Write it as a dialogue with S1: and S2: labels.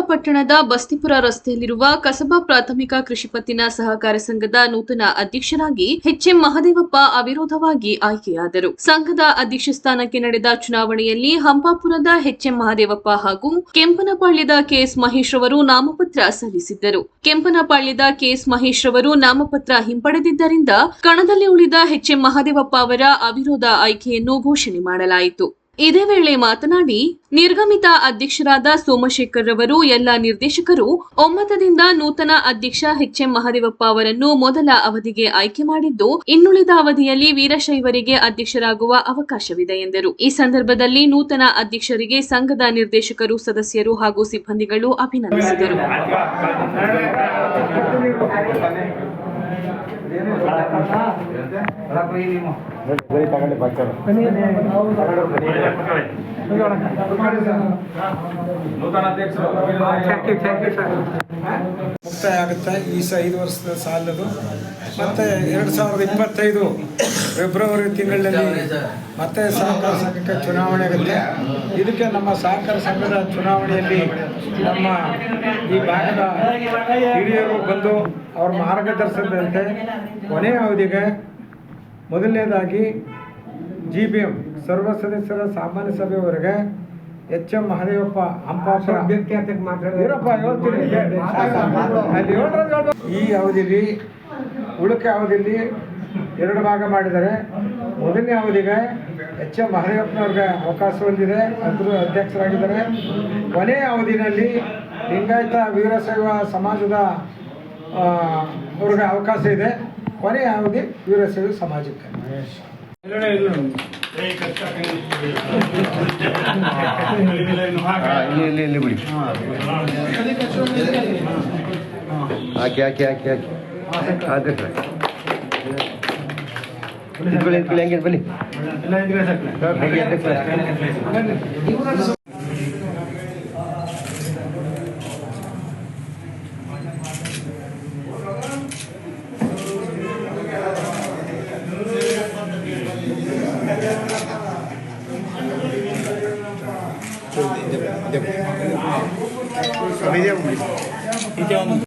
S1: ಪಟ್ಟಣದ ಬಸ್ತಿಪುರ ರಸ್ತೆಯಲ್ಲಿರುವ ಕಸಬಾ ಪ್ರಾಥಮಿಕ ಕೃಷಿ ಪತ್ತಿನ ಸಹಕಾರ ಸಂಘದ ನೂತನ ಅಧ್ಯಕ್ಷರಾಗಿ ಎಚ್ಎಂ ಮಹದೇವಪ್ಪ ಅವಿರೋಧವಾಗಿ ಆಯ್ಕೆಯಾದರು. ಸಂಘದ ಅಧ್ಯಕ್ಷ ಸ್ಥಾನಕ್ಕೆ ನಡೆದ ಚುನಾವಣೆಯಲ್ಲಿ ಹಂಪಾಪುರದ ಎಚ್ಎಂ ಮಹದೇವಪ್ಪ ಹಾಗೂ ಕೆಂಪನಪಾಳ್ಯದ ಕೆಎಸ್ ಮಹೇಶ್ ಅವರು ನಾಮಪತ್ರ ಸಲ್ಲಿಸಿದ್ದರು. ಕೆಂಪನಪಾಳ್ಯದ ಕೆಎಸ್ ಮಹೇಶ್ ಅವರು ನಾಮಪತ್ರ ಹಿಂಪಡೆದಿದ್ದರಿಂದ ಕಣದಲ್ಲಿ ಉಳಿದ ಎಚ್ಎಂ ಮಹದೇವಪ್ಪ ಅವರ ಅವಿರೋಧ ಆಯ್ಕೆಯನ್ನು ಘೋಷಣೆ ಮಾಡಲಾಯಿತು. ಇದೇ ವೇಳೆ ಮಾತನಾಡಿ ನಿರ್ಗಮಿತ ಅಧ್ಯಕ್ಷರಾದ ಸೋಮಶೇಖರ್ ರವರು ಎಲ್ಲ ನಿರ್ದೇಶಕರು ಒಮ್ಮತದಿಂದ ನೂತನ ಅಧ್ಯಕ್ಷ ಎಚ್ಎಂ ಮಹದೇವಪ್ಪ ಅವರನ್ನು ಮೊದಲ ಅವಧಿಗೆ ಆಯ್ಕೆ ಮಾಡಿದ್ದು ಇನ್ನುಳಿದ ಅವಧಿಯಲ್ಲಿ ವೀರಶೈವರಿಗೆ ಅಧ್ಯಕ್ಷರಾಗುವ ಅವಕಾಶವಿದೆ ಎಂದರು ಈ ಸಂದರ್ಭದಲ್ಲಿ ನೂತನ ಅಧ್ಯಕ್ಷರಿಗೆ ಸಂಘದ ನಿರ್ದೇಶಕರು ಸದಸ್ಯರು ಹಾಗೂ ಸಿಬ್ಬಂದಿಗಳು ಅಭಿನಂದಿಸಿದರು
S2: ತಗೊಂಡು ಬರ್ತಾರೆ
S3: ಮುಕ್ತಾಯ ಆಗುತ್ತೆ ಈ ಸ ಐದು ವರ್ಷದ ಸಾಲದು. ಮತ್ತು ಎರಡು ಸಾವಿರದ ಇಪ್ಪತ್ತೈದು ಫೆಬ್ರವರಿ ತಿಂಗಳಲ್ಲಿ ಮತ್ತೆ ಸಹಕಾರ ಸಂಘಕ್ಕೆ ಚುನಾವಣೆ ಆಗುತ್ತೆ. ಇದಕ್ಕೆ ನಮ್ಮ ಸಹಕಾರ ಸಂಘದ ಚುನಾವಣೆಯಲ್ಲಿ ನಮ್ಮ ಈ ಭಾಗದ ಹಿರಿಯರು ಬಂದು ಅವ್ರ ಮಾರ್ಗದರ್ಶನದಂತೆ ಕೊನೆಯ ಅವಧಿಗೆ ಮೊದಲನೇದಾಗಿ ಜಿ ಬಿ ಎಂ ಸರ್ವ ಸದಸ್ಯರ ಸಾಮಾನ್ಯ ಸಭೆಯವರೆಗೆ ಎಚ್ ಎಂ ಮಹದೇವಪ್ಪ ಹಂಪಾಪುರ. ಇರಪ್ಪ, ಹೇಳ್ತೀನಿ. ಅಲ್ಲಿ. ಈ ಅವಧಿಯಲ್ಲಿ ಉಳಿಕೆ ಅವಧಿಯಲ್ಲಿ ಎರಡು ಭಾಗ ಮಾಡಿದ್ದಾರೆ. ಮೊದಲನೇ ಅವಧಿಗೆ ಎಚ್ ಎಂ ಮಹದೇವಪ್ಪನವ್ರಿಗೆ ಅವಕಾಶ ಹೊಂದಿದೆ. ಅದ್ರ ಅಧ್ಯಕ್ಷರಾಗಿದ್ದಾರೆ. ಕೊನೆಯ ಅವಧಿನಲ್ಲಿ ಲಿಂಗಾಯತ ವೀರಶೈವ ಸಮಾಜದ ಅವ್ರಿಗೆ ಅವಕಾಶ ಇದೆ. ಕೊನೆಯ ಇವರ ಸೇವೆ ಸಮಾಜಕ್ಕೆ.
S2: ಇಲ್ಲಿ ಇಲ್ಲಿ ಇಲ್ಲಿ ಬಿಡಿ. ಹಾಕಿ ಹಾಕಿ ಹಾಕಿ ಹಾಕಿ. ಇಟ್ಕೊಳ್ಳಿ ಹೆಂಗೆ ಹಂಗೆ ಬನ್ನಿ でもでもでも。